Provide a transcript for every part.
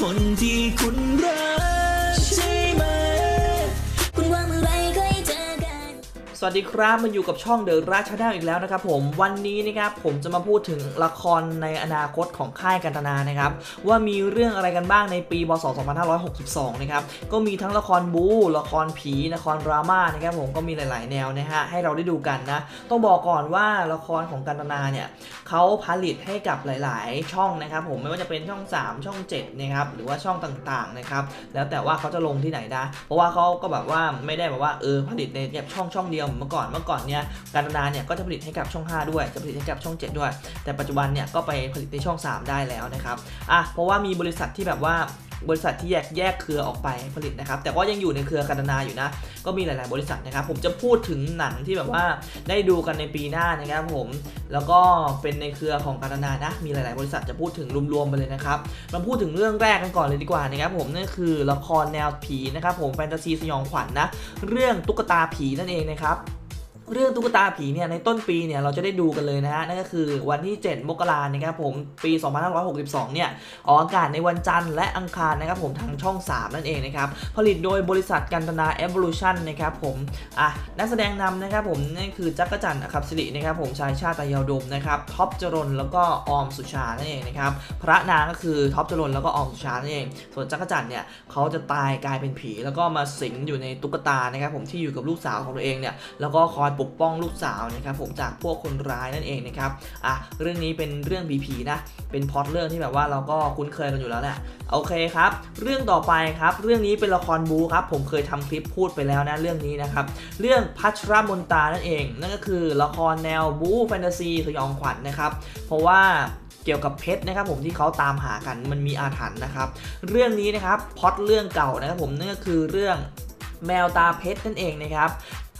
คนที่คุณ สวัสดีครับมาอยู่กับช่องเดอะราชาแนลอีกแล้วนะครับผมวันนี้นะครับผมจะมาพูดถึงละครในอนาคตของค่ายกันตนานะครับว่ามีเรื่องอะไรกันบ้างในปีพศ2562 นะครับก็มีทั้งละครบู๊ละครผีละครดราม่านะครับผมก็มีหลาย ๆ แนวนะฮะให้เราได้ดูกันนะต้องบอกก่อนว่าละครของกันตนาเนี่ยเขาผลิตให้กับหลาย ๆ ช่องนะครับผมไม่ว่าจะเป็นช่อง 3 ช่อง7นะครับหรือว่าช่องต่าง ๆ นะครับแล้วแต่ว่าเขาจะลงที่ไหนนะเพราะว่าเขาก็แบบว่าไม่ได้แบบว่าเออผลิตในแบบช่องช่องเดียวมเมื่อก่อนเมื่อก่อนเนี่ยการนาเนี่ยก็จะผลิตให้กับช่อง 5 ด้วย จะผลิตให้กับช่อง 7 ด้วย แต่ปัจจุบันเนี่ยก็ไปผลิตในช่อง 3 ได้แล้วนะครับอะเพราะว่ามีบริษัทที่แบบว่า บริษัทที่แยกแยกเครือออกไปผลิตนะครับ แต่ก็ยังอยู่ในเครือการนาอยู่นะ ก็มีหลาย ๆ บริษัทนะครับ ผมจะพูดถึงหนังที่แบบว่าได้ดูกันในปีหน้านะครับผม แล้วก็เป็นในเครือของการนานะ มีหลาย ๆ บริษัทจะพูดถึงรวม ๆ ไปเลยนะครับ มาพูดถึงเรื่องแรกกันก่อนเลยดีกว่านะครับผม นั่นคือละครแนวผีนะครับผม แฟนตาซีสยองขวัญนะเรื่องตุ๊กตาผีนั่นเองนะครับ เรื่องตุ๊กตาผีเนี่ยในต้นปีเนี่ยเราจะได้ดูกันเลยนะฮะนั่นก็คือวันที่ 7 มกรานะครับผมปี 2562 เนี่ยออกอากาศในวันจันทร์และอังคารนะครับผมทางช่อง 3 นั่นเองนะครับผลิตโดยบริษัทกันตนา Evolution นะครับผมอะนักแสดงนำนะครับผมนั่นคือจักรจันทร์อัคบสิรินะครับผมชายชาติตายาวดมนะครับท็อปจรนแล้วก็ออมสุชานั่นเองนะครับพระนางก็คือท็อปจรนแล้วก็ออมสุชานั่นเอง ส่วนจักรจันทร์เนี่ยเขาจะตายกลายเป็นผี แล้วก็มาสิงอยู่ในตุ๊กตานะครับผมที่อยู่กับลูกสาวของตัวเองเนี่ยแล้วก็คอยปกป้องลูกสาวนะครับผมจากพวกคนร้ายนั่นเองนะครับอะเรื่องนี้เป็นเรื่องผีๆนะเป็นพอตเรื่องที่แบบว่าเราก็คุ้นเคยกันอยู่แล้วแหละโอเคครับเรื่องต่อไปครับเรื่องนี้เป็นละครบูครับผมเคยทำคลิปพูดไปแล้วนะเรื่องนี้นะครับเรื่องพัชรมนตานั่นเอง นั่นก็คือละครแนวบูแฟนตาซีสยองขวัญนะครับ เพราะว่าเกี่ยวกับเพชรนะครับผมที่เขาตามหากันมันมีอาถรรพ์นะครับเรื่องนี้นะครับพอตเรื่องเก่านะครับผมนั่นก็คือเรื่องแมวตาเพชรนั่นเองนะครับ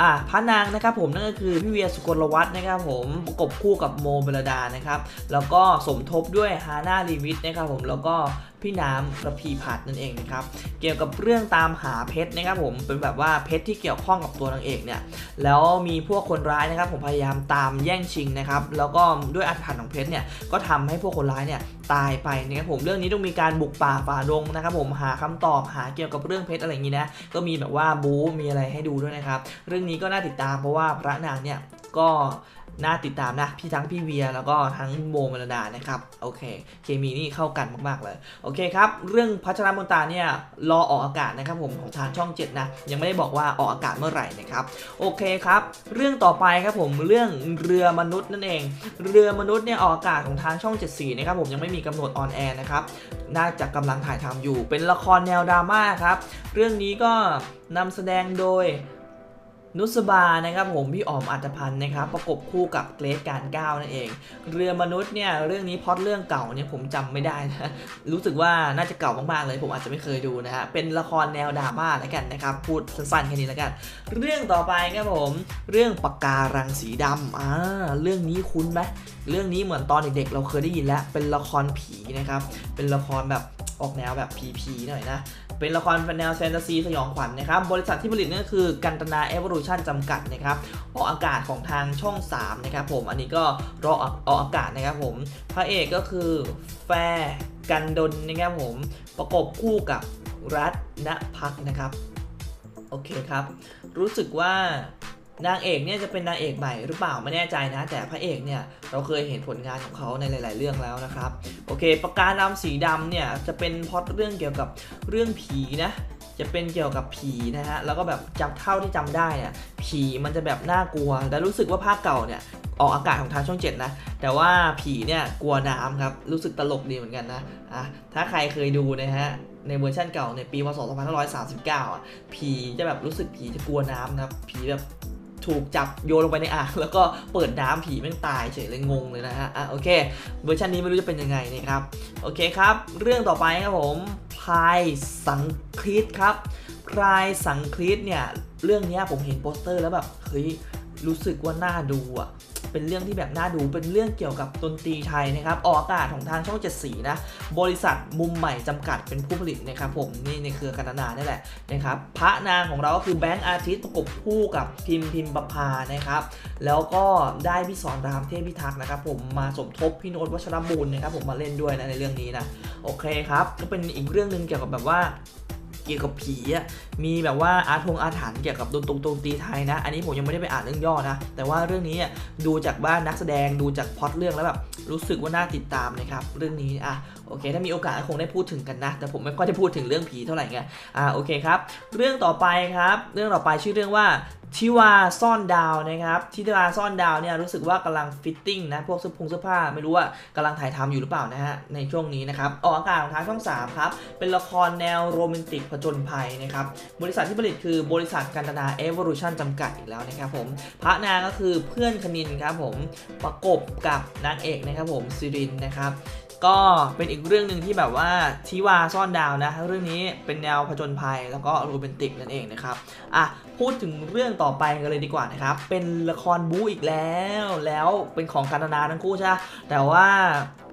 อะพระนางนะครับผมนั่นก็คือพี่เวียสุกลวัฒน์นะครับผมประกบคู่กับโมเบลดานะครับแล้วก็สมทบด้วยฮาน่าลีวิทนะครับผมแล้วก็พี่น้ำประพีพัฒน์นั่นเองนะครับเกี่ยวกับเรื่องตามหาเพชรนะครับผมเป็นแบบว่าเพชรที่เกี่ยวข้องกับตัวนางเอกเนี่ยแล้วมีพวกคนร้ายนะครับผมพยายามตามแย่งชิงนะครับแล้วก็ด้วยอาถรรพ์ของเพชรเนี่ยก็ทำให้พวกคนร้ายเนี่ยตายไปนะครับผมเรื่องนี้ต้องมีการบุกป่าฝ่าดงนะครับผมหาคำตอบหาเกี่ยวกับเรื่องเพชรอะไรอย่างนี้นะก็มีแบบว่าบู๊มีอะไรให้ดูด้วยนะครับเรื่องนี้ก็น่าติดตามเพราะว่าพระนางเนี่ยก็น่าติดตามนะพี่ทั้งพี่เวียแล้วก็ทั้งโมมลดานะครับโอเค เคมีนี่เข้ากันมากๆเลยโอเคครับ เรื่องพัชรมนตราเนี่ยรอออกอากาศนะครับผมของทางช่อง 7 นะ ยังไม่ได้บอกว่าออกอากาศเมื่อไหร่นะครับโอเคครับ เรื่องต่อไปครับผมเรื่องเรือมนุษย์นั่นเอง เรือมนุษย์เนี่ยออกอากาศของทางช่อง 7 สีนะครับผมยังไม่มีกำหนดออนแอร์นะครับน่าจะกำลังถ่ายทำอยู่ เป็นละครแนวดราม่าครับเรื่องนี้ก็นำแสดงโดย นุสบานะครับผมพี่อ๋อมอัตพันธ์นะครับประกบคู่กับเกรซการก้าวนั่นเอง เรือมนุษย์เนี่ยเรื่องนี้พอดเรื่องเก่าเนี่ยผมจำไม่ได้นะรู้สึกว่าน่าจะเก่ามากๆเลย ผมอาจจะไม่เคยดูนะฮะเป็นละครแนวดราม่าแล้วกันนะครับพูดสั้นๆแค่นี้แล้วกัน เรื่องต่อไปครับผม เรื่องปากการังสีดำอ่าเรื่องนี้คุ้นไหมเรื่องนี้เหมือนตอนเด็กๆเราเคยได้ยินแล้วเป็นละครผีนะครับเป็นละครแบบออกแนวแบบผีๆหน่อยนะ เป็นละครแนวแฟนตาซีสยองขวัญนะครับ บริษัทที่ผลิตนั่นก็คือกันตนาเอเวอร์ชันจำกัดนะครับออกอากาศของทางช่อง 3 นะครับผม อันนี้ก็รอออกอากาศนะครับผม พระเอกก็คือแฟร์กันดนนะครับผม ประกบคู่กับรัตนพักนะครับ โอเคครับ รู้สึกว่า นางเอกเนี่ยจะเป็นนางเอกใหม่หรือเปล่าไม่แน่ใจนะ แต่พระเอกเนี่ยเราเคยเห็นผลงานของเขาในหลาย ๆ เรื่องแล้วนะครับ โอเคปากกาดำสีดำเนี่ยจะเป็นพอตเรื่องเกี่ยวกับเรื่องผีนะจะเป็นเกี่ยวกับผีนะฮะแล้วก็แบบจำเท่าที่จำได้เนี่ยผีมันจะแบบน่ากลัว แต่รู้สึกว่าภาคเก่าเนี่ยออกอากาศของทางช่องเจ็ดนะ แต่ว่าผีเนี่ยกลัวน้ำครับ รู้สึกตลกดีเหมือนกันนะอะถ้าใครเคยดูนะฮะในเวอร์ชันเก่าในปีพศ2539อะผีจะแบบรู้สึกผีจะกลัวน้ำนะครับผีแบบ ถูกจับโยนลงไปในอ่างแล้วก็เปิดน้ำผีแม่งตายเฉยเลยงงเลยนะฮะอะโอเคเวอร์ชันนี้ไม่รู้จะเป็นยังไงนะครับโอเคครับ เรื่องต่อไปครับผมพายสังคริตครับพายสังคริตเนี่ยเรื่องนี้ผมเห็นโปสเตอร์แล้วแบบเฮ้ย รู้สึกว่าน่าดูอะเป็นเรื่องที่แบบน่าดูเป็นเรื่องเกี่ยวกับดนตรีไทยนะครับออกอากาศของทางช่องเจ็ดสีนะบริษัทมุมใหม่จำกัดเป็นผู้ผลิตนะครับผมนี่ในเครือกันนานี่แหละนะครับพระนางของเราก็คือแบงค์อาทิตย์ประกบคู่กับพิมพ์พิมพ์ประพานะครับแล้วก็ได้พี่สอนรามเทพพิทักษ์นะครับผมมาสมทบพี่โนตวัชรบุญนะครับผมมาเล่นด้วยนะในเรื่องนี้นะโอเคครับก็เป็นอีกเรื่องหนึ่งเกี่ยวกับแบบว่า เกี่ยวกับผีอะมีแบบว่าอาทงอาถรรพ์เกี่ยวกับดนตรงตงตีไทยนะ อันนี้ผมยังไม่ได้ไปอ่านเรื่องย่อนะ แต่ว่าเรื่องนี้ดูจากบ้านนักแสดงดูจากพล็อตเรื่องแล้วแบบรู้สึกว่าน่าติดตามนะครับเรื่องนี้อะโอเค ถ้ามีโอกาสคงได้พูดถึงกันนะ แต่ผมไม่ค่อยได้พูดถึงเรื่องผีเท่าไหร่ไงอะโอเคครับ เรื่องต่อไปครับ เรื่องต่อไปชื่อเรื่องว่า ทิวาซ่อนดาวนะครับทิวาซ่อนดาวเนี่ยรู้สึกว่ากำลังฟิตติ้งนะพวกเสื้อผงเสื้อผ้าไม่รู้ว่ากำลังถ่ายทำอยู่หรือเปล่านะฮะในช่วงนี้นะครับออกอากาศของทางช่อง3ครับเป็นละครแนวโรแมนติกผจญภัยนะครับบริษัทที่ผลิตคือบริษัทกันตนาเอเวอร์ t ชันจำกัดอีกแล้วนะครับผมพระนางก็คือเพื่อนคณินครับผมประกบกับนางเอกนะครับผมซิรินนะครับ ก็เป็นอีกเรื่องหนึ่งที่แบบว่าทิวาซ่อนดาวนะเรื่องนี้เป็นแนวผจญภัยแล้วก็โรแมนติกนั่นเองนะครับอะพูดถึงเรื่องต่อไปกันเลยดีกว่านะครับเป็นละครบู๊อีกแล้ว แล้วเป็นของกันตนาทั้งคู่ใช่ไหมแต่ว่า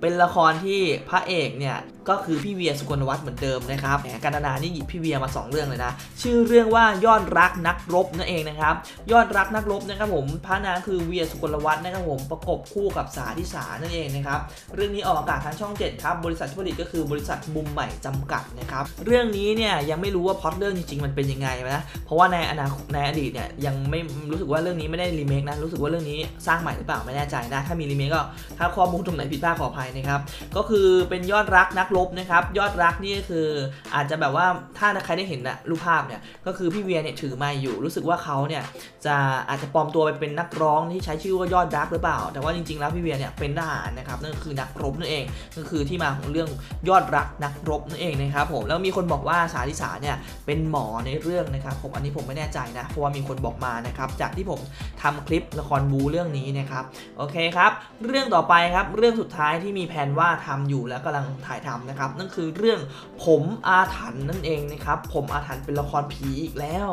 เป็นละครที่พระเอกเนี่ย ก็คือพี่เวียสุกลวัฒน์เหมือนเดิมนะครับแหมกันนานี่หยิบพี่เวียมาสองเรื่องเลยนะ ชื่อเรื่องว่ายอดรักนักรบนั่นเองนะครับ ยอดรักนักรบนะครับผมพระนางคือเวียสุกลวัฒน์นะครับผมประกบคู่กับสาธิสานั่นเองนะครับเรื่องนี้ออกอากาศทางช่อง 7 ครับ บริษัทผลิตก็คือบริษัทมุมใหม่จำกัดนะครับเรื่องนี้เนี่ยยังไม่รู้ว่าพล็อตเรื่องจริงๆ มันเป็นยังไงนะเพราะว่าในอนาคตในอดีตเนี่ยยังไม่รู้สึกว่าเรื่องนี้ไม่ได้รีเมคนะรู้สึกว่าเรื่องนี้สร้างใหม่หรือเปล่าไม่แน่ใจนะถ้ามีรีเมคก็ถ้าข้อมูลตรงไหนผิดพลาดขออภัยนะครับก็คือเป็นยอดรักนักรบนะครับยอดรักนี่ก็คืออาจจะแบบว่าถ้าใครได้เห็นนะรูปภาพเนี่ยก็คือพี่เวียเนี่ยถือไมาอยู่รู้สึกว่าเขาเนี่ยจะอาจจะปลอมตัวไปเป็นนักร้องที่ใช้ชื่อว่ายอดรักหรือเปล่า แต่ว่าจริงๆแล้วพี่เวียเนี่ยเป็นทหารนะครับนั่นก็คือนักรบนั่นเองก็คือที่มาของเรื่องยอดรักนักรบนั่นเองนะครับผมแล้วมีคนบอกว่าสาธิสาเนี่ยเป็นหมอในเรื่องนะครับผมอันนี้ผมไม่แน่ใจนะเพราะว่ามีคนบอกมานะครับจากที่ผมทำคลิปละครบูเรื่องนี้นะครับโอเคครับเรื่องต่อไปครับเรื่องสุดท้ายที่มีแผนว่าทำอยู่แล้วกำลังถ่ายทำนะครับนั่นคือเรื่องผมอาถรรพ์นั่นเองนะครับผมอาถรรพ์เป็นละครผีอีกแล้ว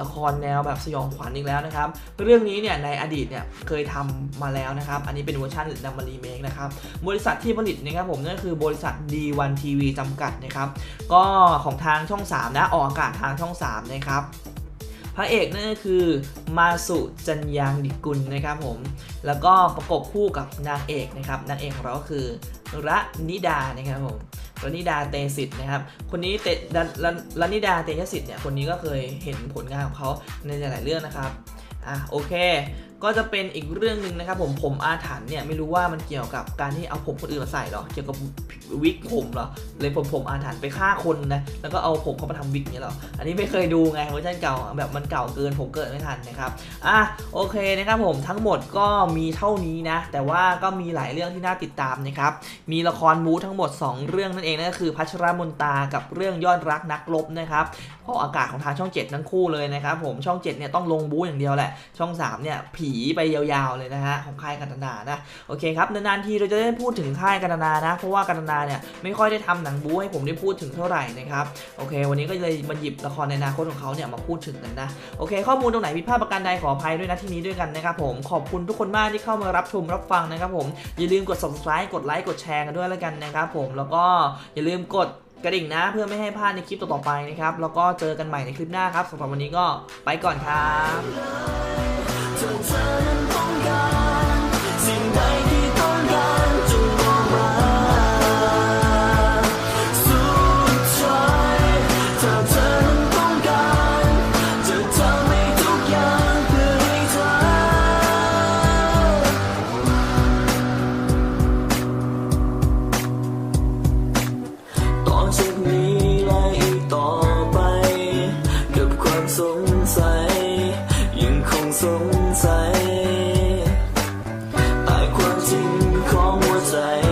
ละครแนวแบบสยองขวัญอีกแล้วนะครับเรื่องนี้เนี่ยในอดีตเนี่ยเคยทำมาแล้วนะครับอันนี้เป็นเวอร์ชันนำมารีเมคนะครับบริษัทที่ผลิตนะครับผมนั่นคือบริษัท D1 TV จำกัดนะครับก็ของทางช่อง 3 นะออกอากาศทางช่อง 3 นะครับพระเอกนั่นก็คือมาสุจันยางดิกุลนะครับผม แล้วก็ประกบคู่กับนางเอกนะครับ นางเอกของเราก็คือระนิดานะครับผม รนิดาเตสิทธิ์นะครับ คนนี้เตรรนิดาเตชสิทธิ์เนี่ย คนนี้ก็เคยเห็นผลงานของเขาในหลายๆเรื่องนะครับ อะโอเค ก็จะเป็นอีกเรื่องหนึ่งนะครับผมผมอาถรรพ์เนี่ยไม่รู้ว่ามันเกี่ยวกับการที่เอาผมคนอื่นมาใส่หรอเกี่ยวกับวิกผมหรอเลยผมผมอาถรรพ์ไปฆ่าคนนะแล้วก็เอาผมเขามาทำวิกเนี่ยหรออันนี้ไม่เคยดูไงเวอร์ชันเก่าแบบมันเก่าเกินผมเกิดไม่ทันนะครับอะโอเคนะครับผมทั้งหมดก็มีเท่านี้นะ แต่ว่าก็มีหลายเรื่องที่น่าติดตามนะครับมีละครบูทั้งหมด 2 เรื่องนั่นเองนั่นก็คือพัชรมนตากับเรื่องยอดรักนักรบนะครับออกอากาศของทางช่อง 7 ทั้งคู่เลยนะครับผมช่อง7เนี่ยต้องลงบูอย่างเดียวแหละช่อง3เนี่ยผีไปยาวๆเลยนะฮะของค่ายกันตนานะโอเคครับนานๆทีเราจะได้พูดถึงค่ายกันตนานะ เพราะว่ากันตนาเนี่ยไม่ค่อยได้ทำหนังบูให้ผมได้พูดถึงเท่าไหร่นะครับโอเค วันนี้ก็เลยมาหยิบละครในอนาคตของเขาเนี่ยมาพูดถึงกันนะโอเค ข้อมูลตรงไหนผิดพลาดประการใดขออภัยด้วยนะที่นี้ด้วยกันนะครับผมขอบคุณทุกคนมากที่เข้ามารับชมรับฟังนะครับผมอย่าลืมกด subscribe กดไลค์กดแชร์กันด้วยแล้วกันนะครับผมแล้วก็อย่าลืมกดกระดิ่งนะเพื่อไม่ให้พลาดในคลิปต่อๆไปนะครับ แล้วก็เจอกันใหม่ในคลิปหน้าครับสำหรับวันนี้ก็ไปก่อนครับ เธ ข